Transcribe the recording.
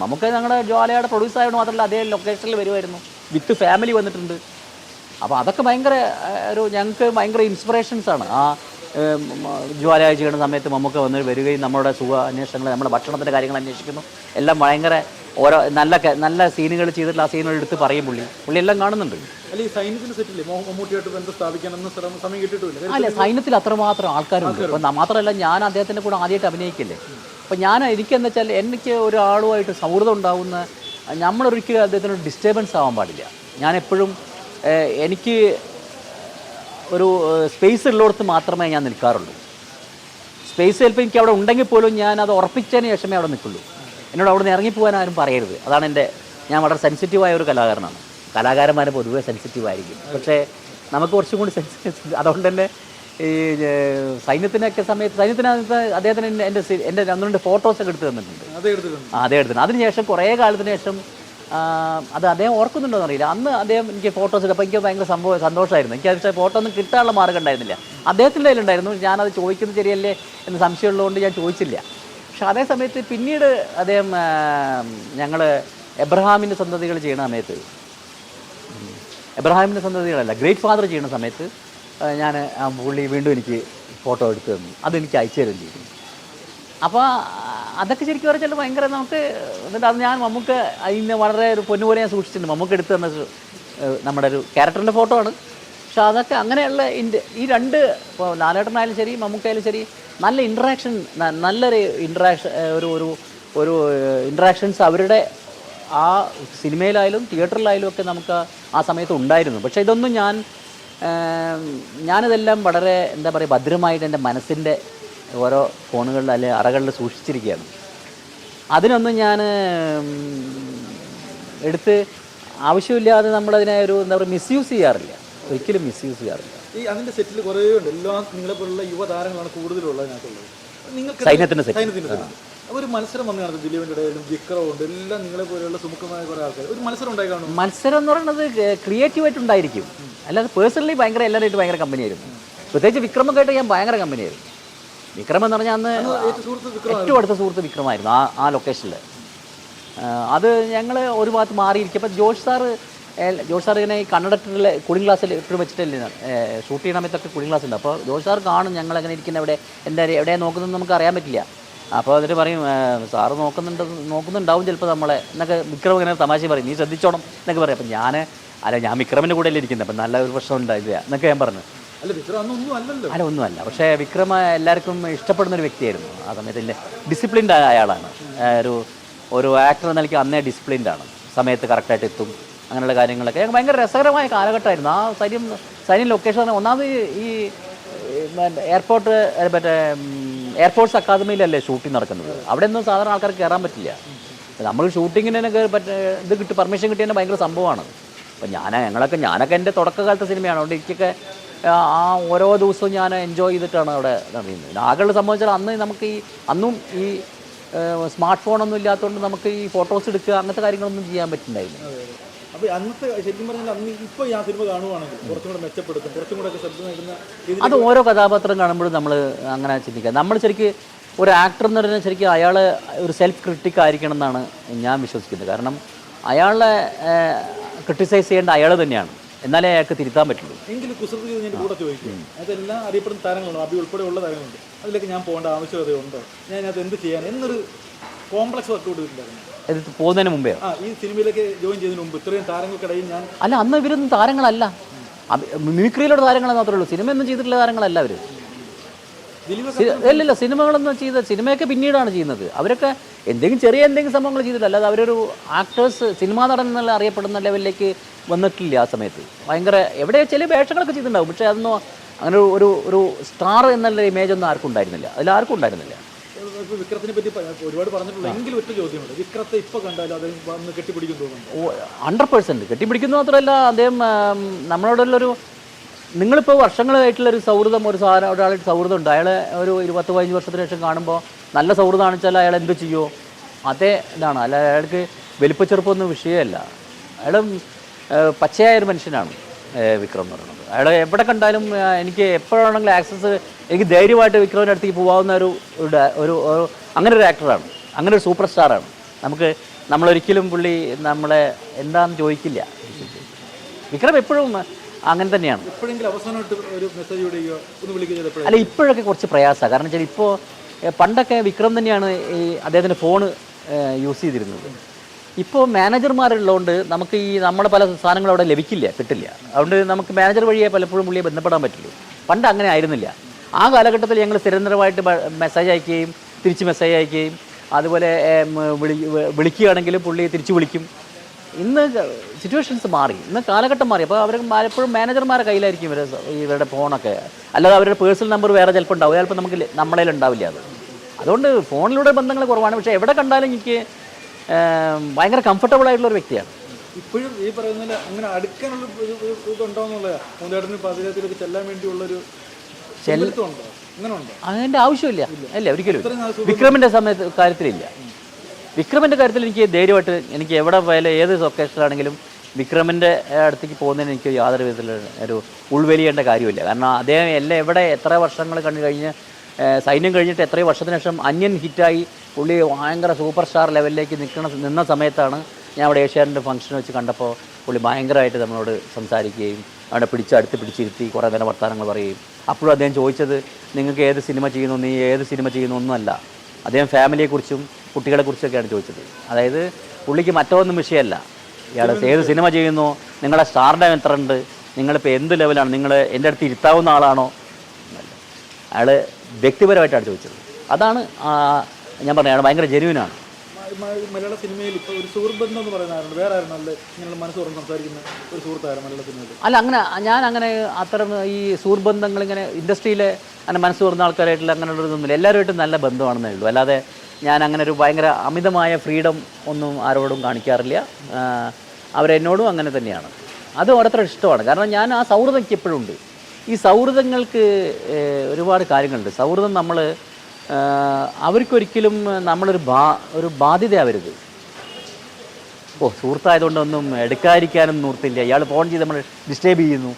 നമുക്ക് ഞങ്ങളുടെ ജ്വാലയുടെ പ്രൊഡ്യൂസ് ആയതുകൊണ്ട് മാത്രമല്ല അതേ ലൊക്കേഷനിൽ വരുമായിരുന്നു വിത്ത് ഫാമിലി വന്നിട്ടുണ്ട്. അപ്പോൾ അതൊക്കെ ഭയങ്കര ഒരു ഞങ്ങൾക്ക് ഭയങ്കര ഇൻസ്പിറേഷൻസ് ആണ്. ആ ഏം, മ, ജ്വാല ചെയ്യുന്ന സമയത്ത് നമുക്ക് വന്ന് വരികയും നമ്മുടെ സുഖ അന്വേഷണങ്ങൾ നമ്മുടെ ഭക്ഷണത്തിന്റെ കാര്യങ്ങൾ അന്വേഷിക്കുന്നു. എല്ലാം ഭയങ്കര ഓരോ നല്ല നല്ല സീനുകൾ ചെയ്തിട്ടുള്ള ആ സീനുകൾ എടുത്ത് പറയും പുള്ളി. പുള്ളി എല്ലാം കാണുന്നുണ്ട്. അല്ല സൈന്യത്തിൽ അത്രമാത്രം ആൾക്കാരുണ്ട്. അപ്പം മാത്രമല്ല ഞാൻ അദ്ദേഹത്തിന്റെ കൂടെ ആദ്യമായിട്ട് അഭിനയിക്കില്ലേ? അപ്പം ഞാൻ എനിക്കെന്ന് വെച്ചാൽ എനിക്ക് ഒരാളുമായിട്ട് സൗഹൃദം ഉണ്ടാവുന്ന നമ്മളൊരിക്കലും അദ്ദേഹത്തിന് ഡിസ്റ്റർബൻസ് ആവാൻ പാടില്ല. ഞാൻ എപ്പോഴും എനിക്ക് ഒരു സ്പേസ് ഉള്ളിടത്ത് മാത്രമേ ഞാൻ നിൽക്കാറുള്ളൂ. സ്പേസ് ചിലപ്പോൾ എനിക്ക് അവിടെ ഉണ്ടെങ്കിൽ പോലും ഞാൻ അത് ഉറപ്പിച്ചതിന് ശേഷമേ അവിടെ നിൽക്കുള്ളൂ. എന്നോട് അവിടെ നിന്ന് ഇറങ്ങിപ്പോകാൻ ആരും പറയരുത്. അതാണ് എന്റെ ഞാൻ വളരെ സെൻസിറ്റീവായ ഒരു കലാകാരനാണ്. കലാകാരന്മാരെ പൊതുവേ സെൻസിറ്റീവ് ആയിരിക്കും. പക്ഷേ നമുക്ക് കുറച്ചും കൂടി സെൻസിറ്റീവ് അതുകൊണ്ട് തന്നെ ഈ സൈന്യത്തിനൊക്കെ സമയത്ത് സൈന്യത്തിന് അദ്ദേഹത്തിന് എന്റെ- എന്റെ സി- എന്റെ ഒക്കെ രണ്ട് ഫോട്ടോസൊക്കെ എടുത്ത് തന്നിട്ടുണ്ട്. അതേ എടുത്തിട്ടുണ്ട് ആ അതേ എടുത്തിട്ടുണ്ട് അതിനുശേഷം കുറേ കാലത്തിന് ശേഷം അത് അദ്ദേഹം ഓർക്കുന്നുണ്ടോ എന്നറിയില്ല അന്ന് അദ്ദേഹം എനിക്ക് ഫോട്ടോസ് എടുത്തപ്പോൾ എനിക്ക് ഭയങ്കര സംഭവം സന്തോഷമായിരുന്നു എനിക്ക് അത് ഫോട്ടോ ഒന്നും കിട്ടാനുള്ള മാർഗം ഉണ്ടായിരുന്നില്ല. അദ്ദേഹത്തിന്റെ കയ്യിലുണ്ടായിരുന്നു. ഞാനത് ചോദിക്കുന്നത് ശരിയല്ലേ എന്ന് സംശയമുള്ളതുകൊണ്ട് ഞാൻ ചോദിച്ചില്ല. പക്ഷെ അതേ സമയത്ത് പിന്നീട് അദ്ദേഹം ഞങ്ങൾ എബ്രഹാമിന്റെ സന്തതികൾ ചെയ്യുന്ന സമയത്ത് എബ്രഹാമിന്റെ സന്തതികളല്ല ഗ്രേറ്റ് ഫാദർ ചെയ്യുന്ന സമയത്ത് ഞാൻ പുള്ളി വീണ്ടും എനിക്ക് ഫോട്ടോ എടുത്തു തന്നു. അതെനിക്ക് അയച്ചു തരുകയും ചെയ്തു. അപ്പോൾ അതൊക്കെ ശരിക്കും പറഞ്ഞാൽ ഭയങ്കര നമുക്ക് എന്നിട്ട് അത് ഞാൻ നമുക്ക് അതിന് വളരെ ഒരു പൊന്നുപോലെ ഞാൻ സൂക്ഷിച്ചിട്ടുണ്ട്. നമുക്ക് എടുത്തു തന്ന നമ്മുടെ ഒരു ക്യാരക്ടറിന്റെ ഫോട്ടോ ആണ്. പക്ഷെ അതൊക്കെ അങ്ങനെയുള്ള ഇന്റെ ഈ രണ്ട് ഇപ്പോൾ ലാലേട്ടനായാലും ശരി മമ്മൂക്കായാലും ശരി നല്ല ഇൻട്രാക്ഷൻ നല്ലൊരു ഇൻട്രാക്ഷൻ ഒരു ഒരു ഒരു ഇൻട്രാക്ഷൻസ് അവരുടെ ആ സിനിമയിലായാലും തിയേറ്ററിലായാലും ഒക്കെ നമുക്ക് ആ സമയത്ത് ഉണ്ടായിരുന്നു. പക്ഷേ ഇതൊന്നും ഞാൻ ഞാനിതെല്ലാം വളരെ എന്താ പറയുക ഭദ്രമായിട്ട് എന്റെ മനസ്സിന്റെ ഓരോ ഫോണുകളിൽ അല്ലെ അറകളിൽ സൂക്ഷിച്ചിരിക്കുകയാണ്. അതിനൊന്നും ഞാൻ എടുത്ത് ആവശ്യമില്ലാതെ നമ്മളതിനെ ഒരു എന്താ പറയുക മിസ്യൂസ് ചെയ്യാറില്ല. ഒരിക്കലും മിസ്യൂസ് ചെയ്യാറില്ല. ഈ അതിന്റെ സെറ്റിൽ കുറേ ഉണ്ട്. എല്ലാം നിങ്ങളെ പോലുള്ള യുവതാരങ്ങളാണ് കൂടുതലുള്ളത് അതിനകത്തുള്ളത്. നിങ്ങൾക്ക് സൈന്യത്തിന്റെ അപ്പോൾ ഒരു മത്സരം വന്നു കാണുന്നത് ദിലീപിന്റെ ഇടയിലും വിക്രമുണ്ട് എല്ലാം നിങ്ങളെ പോലെയുള്ള സുമുഖമായ കുറേ ആൾക്കാർ. ഒരു മത്സരം ഉണ്ടായി കാണും മത്സരം എന്ന് പറയുന്നത് ക്രിയേറ്റീവായിട്ടുണ്ടായിരിക്കും അല്ലാതെ പേഴ്സണലി ഭയങ്കര എല്ലാവരുമായിട്ട് ഭയങ്കര കമ്പനിയായിരുന്നു. പ്രത്യേകിച്ച് വിക്രമൊക്കെ ആയിട്ട് ഞാൻ ഭയങ്കര കമ്പനിയായിരുന്നു. വിക്രം എന്ന് പറഞ്ഞാൽ അന്ന് ഏറ്റവും അടുത്ത സുഹൃത്ത് വിക്രമായിരുന്നു ആ ആ ലൊക്കേഷനിൽ അത് ഞങ്ങൾ ഒരു ഭാഗത്ത് മാറിയിരിക്കും അപ്പം ജോഷ് സാറ് ജോഷ് സാർ ഇങ്ങനെ ഈ കണ്ണടത്തിലെ കൂളിംഗ് ക്ലാസ്സിൽ എപ്പോഴും വെച്ചിട്ടല്ലേ ഷൂട്ട് ചെയ്യണ സമയത്തൊക്കെ കൂളിംഗ് ക്ലാസ് ഉണ്ട്. അപ്പോൾ ജോഷ് സാർ കാണും ഞങ്ങൾ എങ്ങനെ ഇരിക്കുന്ന എവിടെ എന്താ എവിടെയാണ് നോക്കുന്നതെന്ന് നമുക്ക് അറിയാൻ പറ്റില്ല. അപ്പോൾ എന്നിട്ട് പറയും സാറ് നോക്കുന്നുണ്ട് നോക്കുന്നുണ്ടാവും ചിലപ്പോൾ നമ്മളെ എന്നൊക്കെ വിക്രം ഇങ്ങനെ തമാശ പറയും. നീ ശ്രദ്ധിച്ചോണം എന്നൊക്കെ പറയും. അപ്പം ഞാൻ അല്ല ഞാൻ വിക്രമിന്റെ കൂടെ അല്ലേ ഇരിക്കുന്നത്. അപ്പം നല്ല ഒരു പ്രശ്നം ഉണ്ടായില്ല എന്നൊക്കെ ഞാൻ പറഞ്ഞു. അല്ല ഒന്നുമല്ല. പക്ഷേ വിക്രമ എല്ലാവർക്കും ഇഷ്ടപ്പെടുന്ന ഒരു വ്യക്തിയായിരുന്നു. ആ സമയത്തിന്റെ ഡിസിപ്ലിൻഡ് ആയ ആളാണ്. ഒരു ഒരു ആക്ടർ എന്ന നിലയ്ക്ക് അന്നേ ഡിസിപ്ലിൻഡ് ആണ്. സമയത്ത് കറക്റ്റായിട്ട് എത്തും. അങ്ങനെയുള്ള കാര്യങ്ങളൊക്കെ. ഞങ്ങൾക്ക് ഭയങ്കര രസകരമായ കാലഘട്ടമായിരുന്നു. ആ സൈന്യം സൈന്യം ലൊക്കേഷൻ ഒന്നാമത് ഈ എയർപോർട്ട് മറ്റേ എയർഫോഴ്സ് അക്കാദമിയിലല്ലേ ഷൂട്ടിംഗ് നടക്കുന്നത്. അവിടെ ഒന്നും സാധാരണ ആൾക്കാർക്ക് കയറാൻ പറ്റില്ല. നമ്മൾ ഷൂട്ടിങ്ങിനൊക്കെ പറ്റ ഇത് കിട്ടി പെർമിഷൻ കിട്ടിയതിന് ഭയങ്കര സംഭവമാണ്. അപ്പം ഞാൻ ഞങ്ങളൊക്കെ ഞാനൊക്കെ എന്റെ തുടക്കകാലത്തെ സിനിമയാണ്. അതുകൊണ്ട് എനിക്കൊക്കെ ആ ഓരോ ദിവസവും ഞാൻ എൻജോയ് ചെയ്തിട്ടാണ് അവിടെ നടന്നിരുന്നത്. ആകെയുള്ള സംബന്ധിച്ചാൽ അന്ന് നമുക്ക് ഈ അന്നും ഈ സ്മാർട്ട് ഫോണൊന്നും ഇല്ലാത്തതുകൊണ്ട് നമുക്ക് ഈ ഫോട്ടോസ് എടുക്കുക അങ്ങനത്തെ കാര്യങ്ങളൊന്നും ചെയ്യാൻ പറ്റുന്നുണ്ടായിരുന്നു അപ്പോൾ അന്നത്തെ ശരിക്കും പറഞ്ഞാൽ അന്ന് ഇപ്പോൾ ആ സിനിമ കാണുവാണെങ്കിൽ കുറച്ചും കൂടെ മെച്ചപ്പെടുത്തും കുറച്ചും കൂടെ ശബ്ദം നൽകുന്ന അത് ഓരോ കഥാപാത്രം കാണുമ്പോഴും നമ്മൾ അങ്ങനെ ചിന്തിക്കുക. നമ്മൾ ശരിക്കും ഒരു ആക്ടർ എന്ന് പറഞ്ഞാൽ ശരിക്കും അയാൾ ഒരു സെൽഫ് ക്രിട്ടിക് ആയിരിക്കണം എന്നാണ് ഞാൻ വിശ്വസിക്കുന്നത്. കാരണം അയാളെ ക്രിട്ടിസൈസ് ചെയ്യേണ്ട അയാൾ തന്നെയാണ്. എന്നാലേ അയാൾക്ക് തിരുത്താൻ പറ്റുള്ളൂ. എങ്കിലും കുസൃതി ഞാൻ കൂടെ ചോദിക്കും. അതെല്ലാം അറിയപ്പെടുന്ന താരങ്ങളുണ്ട് അഭി ഉൾപ്പെടെയുള്ള താരങ്ങളുണ്ട്. അതിലേക്ക് ഞാൻ പോകേണ്ട ആവശ്യകതയുണ്ടോ? ഞാൻ അത് എന്ത് ചെയ്യാൻ? എന്നൊരു കോംപ്ലക്സ് വർക്കൗട്ട് ചെയ്തിട്ടുണ്ടായിരുന്നു ഇത് പോകുന്നതിന് മുമ്പേ. ആ ഈ സിനിമയിലേക്ക് ജോയിൻ ചെയ്തതിന് മുമ്പ് ഇത്രയും താരങ്ങൾക്കിടയിൽ ഞാൻ അല്ല അന്ന് ഇവരൊന്നും താരങ്ങളല്ല. മിമിക്രിയിലുള്ള താരങ്ങളെ മാത്രമേ ഉള്ളൂ. സിനിമയൊന്നും ചെയ്തിട്ടുള്ള താരങ്ങളല്ല അവർ ദിലീപ് ഇല്ലില്ല സിനിമകളൊന്നും ചെയ്ത സിനിമയൊക്കെ പിന്നീടാണ് ചെയ്യുന്നത്. അവരൊക്കെ എന്തെങ്കിലും ചെറിയ എന്തെങ്കിലും സംഭവങ്ങൾ ചെയ്തിട്ടില്ല. അല്ലാതെ അവരൊരു ആക്ടേഴ്സ് സിനിമാ നടൻ എന്നുള്ള അറിയപ്പെടുന്ന ലെവലിലേക്ക് വന്നിട്ടില്ല ആ സമയത്ത്. ഭയങ്കര എവിടെ ചില വേഷങ്ങളൊക്കെ ചെയ്തിട്ടുണ്ടാവും. പക്ഷേ അതൊന്നും അങ്ങനെ ഒരു- ഒരു സ്റ്റാർ എന്നുള്ള ഇമേജ് ഒന്നും ആർക്കും ഉണ്ടായിരുന്നില്ല. അതിലാർക്കും ഉണ്ടായിരുന്നില്ല. വിക്രത്തിനെ പറ്റി ഒരുപാട് പറഞ്ഞിട്ടുള്ളൂ ഒറ്റ ചോദ്യമുണ്ട്. വിക്രത്തെ ഇപ്പൊ കണ്ടാലും അത് വന്ന് കെട്ടിപ്പിടിക്കും തോന്നുന്നു ഹൺഡ്രഡ് പേഴ്സെന്റ് കെട്ടിപ്പിടിക്കുന്നു മാത്രമല്ല അദ്ദേഹം നമ്മളോടുള്ളൊരു നിങ്ങളിപ്പോൾ വർഷങ്ങളായിട്ടുള്ള ഒരു സൗഹൃദം ഒരു സാധനം ഒരാളായിട്ട് സൗഹൃദം ഉണ്ട് അയാളെ ഒരു ഇരുപത്തി പതിനഞ്ച് വർഷത്തിന് ശേഷം കാണുമ്പോൾ നല്ല സൗഹൃദമാണെന്ന് വെച്ചാൽ അയാൾ എന്ത് ചെയ്യുമോ അതേ ഇതാണ്. അല്ല അയാൾക്ക് വലിപ്പച്ചെറുപ്പമൊന്നും വിഷയമല്ല. അയാൾ പച്ചയായ ഒരു മനുഷ്യനാണ് വിക്രം എന്ന് പറയുന്നത്. അയാൾ എവിടെ കണ്ടാലും എനിക്ക് എപ്പോഴാണെങ്കിലും ആക്സസ് എനിക്ക് ധൈര്യമായിട്ട് വിക്രമിന്റെ അടുത്തേക്ക് പോകാവുന്ന ഒരു ഒരു- അങ്ങനെ ഒരു ആക്ടറാണ് അങ്ങനെ ഒരു സൂപ്പർ സ്റ്റാറാണ് നമുക്ക് നമ്മളൊരിക്കലും പുള്ളി നമ്മളെ എന്താണെന്ന് ചോദിക്കില്ല. വിക്രം എപ്പോഴും അങ്ങനെ തന്നെയാണ്. അല്ല ഇപ്പോഴൊക്കെ കുറച്ച് പ്രയാസമാണ് കാരണം വെച്ചാൽ ഇപ്പോൾ പണ്ടൊക്കെ വിക്രം തന്നെയാണ് ഈ അദ്ദേഹത്തിന്റെ ഫോണ് യൂസ് ചെയ്തിരുന്നത്. ഇപ്പോൾ മാനേജർമാരുള്ളതുകൊണ്ട് നമുക്ക് ഈ നമ്മുടെ പല സാധനങ്ങളും അവിടെ ലഭിക്കില്ല കിട്ടില്ല. അതുകൊണ്ട് നമുക്ക് മാനേജർ വഴിയേ പലപ്പോഴും പുള്ളിയെ ബന്ധപ്പെടാൻ പറ്റുള്ളൂ പണ്ട് അങ്ങനെ ആയിരുന്നില്ല. ആ കാലഘട്ടത്തിൽ ഞങ്ങൾ സ്ഥിരന്തരമായിട്ട് മെസ്സേജ് അയക്കുകയും തിരിച്ച് മെസ്സേജ് അയക്കുകയും അതുപോലെ വിളി വിളിക്കുകയാണെങ്കിലും പുള്ളി തിരിച്ച് വിളിക്കും. ഇന്ന് സിറ്റുവേഷൻസ് മാറി. ഇന്ന് കാലഘട്ടം മാറി. അപ്പോൾ അവർ എപ്പോഴും മാനേജർമാരുടെ കയ്യിലായിരിക്കും ഇവരെ ഇവരുടെ ഫോണൊക്കെ അല്ലാതെ അവരുടെ പേഴ്സണൽ നമ്പർ വേറെ ചിലപ്പോൾ ഉണ്ടാവും. ചിലപ്പോൾ നമുക്ക് നമ്മളതിൽ ഉണ്ടാവില്ല അത്. അതുകൊണ്ട് ഫോണിലൂടെ ബന്ധങ്ങൾ കുറവാണ്. പക്ഷേ എവിടെ കണ്ടാലും എനിക്ക് ഭയങ്കര കംഫർട്ടബിൾ ആയിട്ടുള്ള ഒരു വ്യക്തിയാണ്. ഇപ്പോഴും ഈ പറയുന്ന അങ്ങനെ അടുക്കാനുള്ള ഇതുണ്ടോ എന്നുള്ളതാ. വേണ്ടിയുള്ള ഒരു ചെല്ലാൻ വേണ്ടിയുള്ളൊരു ഉണ്ടോ അതിന്റെ ആവശ്യമില്ല. അല്ല ഒരിക്കലും വിക്രമിന്റെ സമയത്ത് കാര്യത്തിലില്ല. വിക്രമിന്റെ കാര്യത്തിൽ എനിക്ക് ധൈര്യമായിട്ട് എനിക്ക് എവിടെ പോയാലും ഏത് ലൊക്കേഷനിലാണെങ്കിലും വിക്രമിന്റെ അടുത്തേക്ക് പോകുന്നതിന് എനിക്ക് യാതൊരു വിധത്തിലുള്ള ഒരു ഉൾവലിയേണ്ട കാര്യമില്ല. കാരണം അദ്ദേഹം എല്ലാം എവിടെ എത്ര വർഷങ്ങൾ കണ്ടു കഴിഞ്ഞ് സൈന്യം കഴിഞ്ഞിട്ട് എത്രയോ വർഷത്തിന് ശേഷം അന്യൻ ഹിറ്റായി പുള്ളി ഭയങ്കര സൂപ്പർ സ്റ്റാർ ലെവലിലേക്ക് നിൽക്കുന്ന നിന്ന സമയത്താണ് ഞാൻ അവിടെ ഏഷ്യാനിന്റെ ഫംഗ്ഷൻ വെച്ച് കണ്ടപ്പോൾ പുള്ളി ഭയങ്കരമായിട്ട് നമ്മളോട് സംസാരിക്കുകയും അവിടെ പിടിച്ച് അടുത്ത് പിടിച്ചിരുത്തി കുറേ നേരം വർത്തമാനങ്ങൾ പറയുകയും. അപ്പോഴും അദ്ദേഹം ചോദിച്ചത് നിങ്ങൾക്ക് ഏത് സിനിമ ചെയ്യുന്നു? നീ ഏത് സിനിമ ചെയ്യുന്നു? ഒന്നുമല്ല. അദ്ദേഹം ഫാമിലിയെക്കുറിച്ചും കുട്ടികളെക്കുറിച്ചൊക്കെയാണ് ചോദിച്ചത്. അതായത് പുള്ളിക്ക് മറ്റൊന്നും വിഷയമല്ല. ഇയാൾ ഏത് സിനിമ ചെയ്യുന്നു? നിങ്ങളുടെ സ്റ്റാർഡം എത്ര ഉണ്ട് നിങ്ങളിപ്പോൾ എന്ത് ലെവലാണ്? നിങ്ങൾ എന്റെ അടുത്ത് ഇരുത്താവുന്ന ആളാണോ. അയാൾ വ്യക്തിപരമായിട്ടാണ് ചോദിച്ചത്. അതാണ് ഞാൻ പറഞ്ഞത്. അയാൾ ഭയങ്കര മ- മലയാള സിനിമയിൽ ഇപ്പോൾ ഒരു സുഹൃബന്ധം എന്ന് പറയുന്ന വേറെ മനസ്സ് തുറന്ന് സംസാരിക്കുന്ന ഒരു സുഹൃത്തായിരുന്നു മലയാള സിനിമയിൽ. അല്ല അങ്ങനെ ഞാൻ അങ്ങനെ അത്തരം ഈ സുഹൃബന്ധങ്ങൾ ഇങ്ങനെ ഇൻഡസ്ട്രിയിലെ അങ്ങനെ മനസ്സ് തുറന്ന ആൾക്കാരായിട്ടുള്ള അങ്ങനെയുള്ള ഇതൊന്നുമില്ല എല്ലാവരുമായിട്ടും നല്ല ബന്ധമാണെന്നേ ഉള്ളൂ. അല്ലാതെ ഞാൻ അങ്ങനെ ഒരു ഭയങ്കര അമിതമായ ഫ്രീഡം ഒന്നും ആരോടും കാണിക്കാറില്ല. അവരെന്നോടും അങ്ങനെ തന്നെയാണ്. അത് ഓരോരുത്തർ ഇഷ്ടമാണ്. കാരണം ഞാൻ ആ സൗഹൃദം എപ്പോഴും ഉണ്ട് ഈ സൗഹൃദങ്ങൾക്ക് ഒരുപാട് കാര്യങ്ങളുണ്ട്. സൗഹൃദം നമ്മൾ അവർക്കൊരിക്കലും നമ്മളൊരു ബാ ഒരു ബാധ്യതയാവരുത്. ഓ സുഹൃത്തായതുകൊണ്ടൊന്നും എടുക്കാതിരിക്കാനും നിർത്തില്ല ഇയാൾ ഫോൺ ചെയ്ത് നമ്മൾ ഡിസ്റ്റേബ് ചെയ്യുന്നു.